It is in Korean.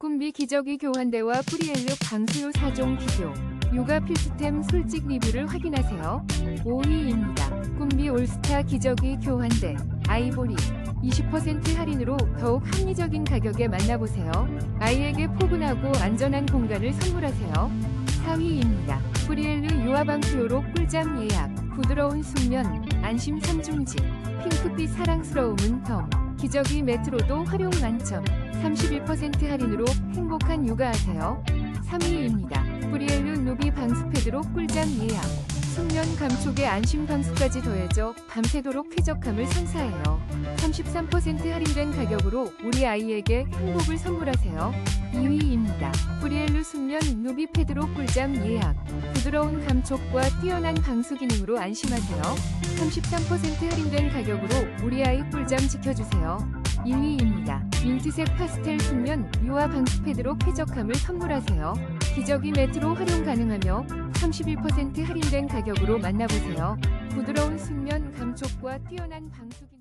꿈비 기저귀 교환대와 프리엘류 방수요 4종 비교. 육아 필수템 솔직 리뷰를 확인하세요. 5위입니다. 꿈비 올스타 기저귀 교환대 아이보리 20% 할인으로 더욱 합리적인 가격에 만나보세요. 아이에게 포근하고 안전한 공간을 선물하세요. 4위입니다. 프리엘류 유아방수요로 꿀잠 예약 부드러운 숙면 안심 3중지 핑크빛 사랑스러움은 덤 기저귀 매트로도 활용 만점 31% 할인으로 행복한 육아하세요. 3위입니다. 프리엘루 누비 방수패드로 꿀잠 예약. 숙면 감촉에 안심 방수까지 더해져 밤새도록 쾌적함을 선사해요. 33% 할인된 가격으로 우리 아이에게 행복을 선물하세요. 2위입니다 프리엘루 숙면 누비 패드로 꿀잠 예약 부드러운 감촉과 뛰어난 방수 기능으로 안심하세요 33% 할인된 가격으로 우리 아이 꿀잠 지켜주세요. 1위입니다. 민트색 파스텔 숙면 유아 방수 패드로 쾌적함을 선물하세요. 기저귀 매트로 활용 가능하며 31% 할인된 가격으로 만나보세요. 부드러운 숙면 감촉과 뛰어난 방수 기능